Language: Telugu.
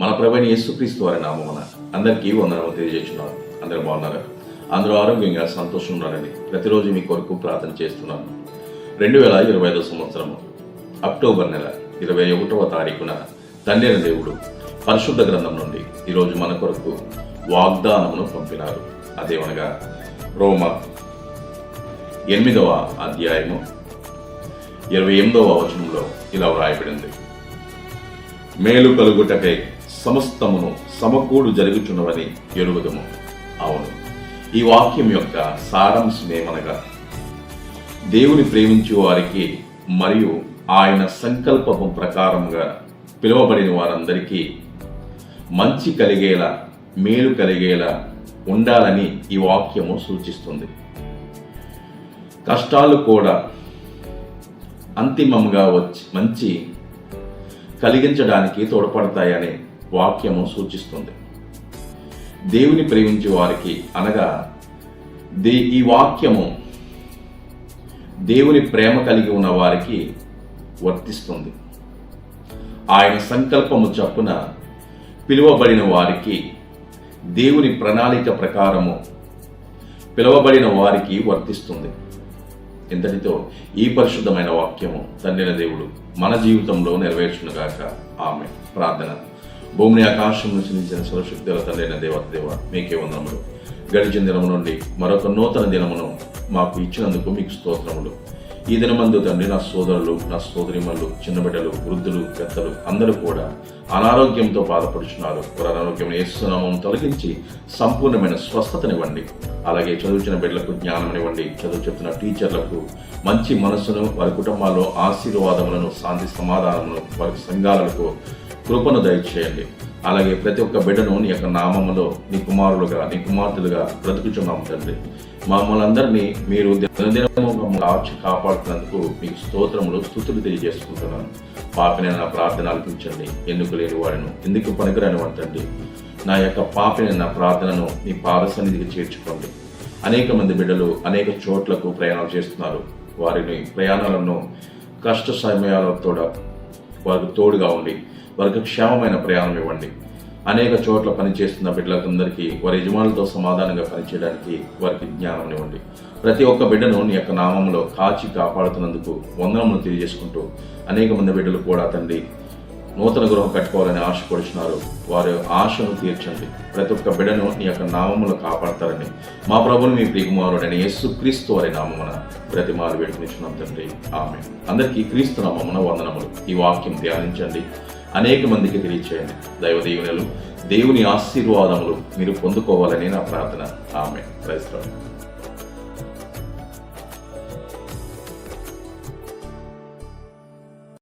మన ప్రభుని యేసుక్రీస్తు వారి నామమున అందరికీ వందనము తెలియజేస్తున్నాను. అందరూ బాగున్నారు? అందరూ ఆరోగ్యంగా సంతోషం ఉన్నారని ప్రతిరోజు మీ కొరకు ప్రార్థన చేస్తున్నాను. రెండు వేల ఇరవై ఐదో సంవత్సరము అక్టోబర్ నెల ఇరవై ఒకటవ తారీఖున తండ్రిన దేవుడు పరిశుద్ధ గ్రంథం నుండి ఈరోజు మన కొరకు వాగ్దానమును పంపినారు. అదేమనగా రోమ ఎనిమిదవ అధ్యాయము ఇరవై ఎనిమిదవ వచనంలో ఇలా వ్రాయబడింది. మేలు కలుగుటకై సమస్తమును సమకూడు జరుగుచున్నవని ఎరుగుదము. అవును. ఈ వాక్యం యొక్క సారాంశమేమనగా దేవుని ప్రేమించే వారికి మరియు ఆయన సంకల్పము ప్రకారంగా పిలువబడిన వారందరికీ మంచి కలిగేలా మేలు కలిగేలా ఉండాలని ఈ వాక్యము సూచిస్తుంది. కష్టాలు కూడా అంతిమంగా వచ్చి మంచి కలిగించడానికి తోడ్పడతాయనే వాక్యము సూచిస్తుంది. దేవుని ప్రేమించే వారికి అనగా దే ఈ వాక్యము దేవుని ప్రేమ కలిగి ఉన్న వారికి వర్తిస్తుంది. ఆయన సంకల్పము చప్పున పిలువబడిన వారికి దేవుని ప్రణాళిక ప్రకారము పిలువబడిన వారికి వర్తిస్తుంది. ఇంతటితో ఈ పరిశుద్ధమైన వాక్యము తండ్రిన దేవుడు మన జీవితంలో నెరవేర్చునుగాక. ఆమె ప్రార్థన. భూమిని ఆకాశం నుంచి నిలిచిన సర్వశక్తుల తండ్రైన దేవత దేవ మీకే వందనములు. గడిచిన దినము నుండి మరొక నూతన దినమును మాకు ఇచ్చినందుకు మీకు స్తోత్రములు. ఈ దినమందు తండ్రి నా సోదరులు నా సోదరిమల్లు చిన్న బిడ్డలు వృద్ధులు పెద్దలు అందరూ కూడా అనారోగ్యంతో బాధపడుచున్నారు. వారి అనారోగ్యం ఏసునామం తొలగించి సంపూర్ణమైన స్వస్థతనివ్వండి. అలాగే చదువుచిన బిడ్డలకు జ్ఞానమివ్వండి చదువు చెప్తున్న టీచర్లకు మంచి మనస్సును వారి కుటుంబాల్లో ఆశీర్వాదములను శాంతి సమాధానమును వారి సంఘాలకు కృపను దయచేయండి. అలాగే ప్రతి ఒక్క బిడ్డను నీ యొక్క నామములో నీ కుమారులుగా నీ కుమార్తెలుగా బ్రతుకుచున్నాము తండ్రి. మమ్మల్ని అందరినీ మీరు కాచి కాపాడుతున్నందుకు మీకు స్తోత్రములు స్థుతులు తెలియజేసుకుంటున్నాను. పాపిని నా ప్రార్థన అల్పించండి ఎందుకు లేని వాడిను ఎందుకు పనికిరాని వంటండి నా యొక్క పాపిని నా ప్రార్థనను మీ పాద సన్నిధికి చేర్చుకోండి. అనేక మంది బిడ్డలు అనేక చోట్లకు ప్రయాణాలు చేస్తున్నారు. వారిని ప్రయాణాలను కష్ట సమయాలతో వారికి తోడుగా ఉండి వారికి క్షేమమైన ప్రయాణం ఇవ్వండి. అనేక చోట్ల పనిచేస్తున్న బిడ్డలందరికీ వారి యజమానులతో సమాధానంగా పనిచేయడానికి వారికి జ్ఞానం ఇవ్వండి. ప్రతి ఒక్క బిడ్డను నీ యొక్క నామంలో కాచి కాపాడుతున్నందుకు వందనములు తెలియజేసుకుంటూ అనేక మంది బిడ్డలు కూడా తండ్రి నూతన గృహం కట్టుకోవాలని ఆశపడుచున్నారు వారి ఆశను తీర్చండి. ప్రతి ఒక్క బిడ్డను నీ యొక్క నామములు కాపాడతారని మా ప్రభుని మీ ప్రియకుమారుడైన యేసు క్రీస్తు వారి నామమున ప్రతి మారు వేడుకునిచ్చున్నాం తండ్రి. ఆమె అందరికీ క్రీస్తు నామమున వందనములు. ఈ వాక్యం ధ్యానించండి. అనేక మందికి తెలియచేయండి. దైవ దీవెనలు దేవుని ఆశీర్వాదములు మీరు పొందుకోవాలని నా ప్రార్థన. ఆమె క్రైస్తవం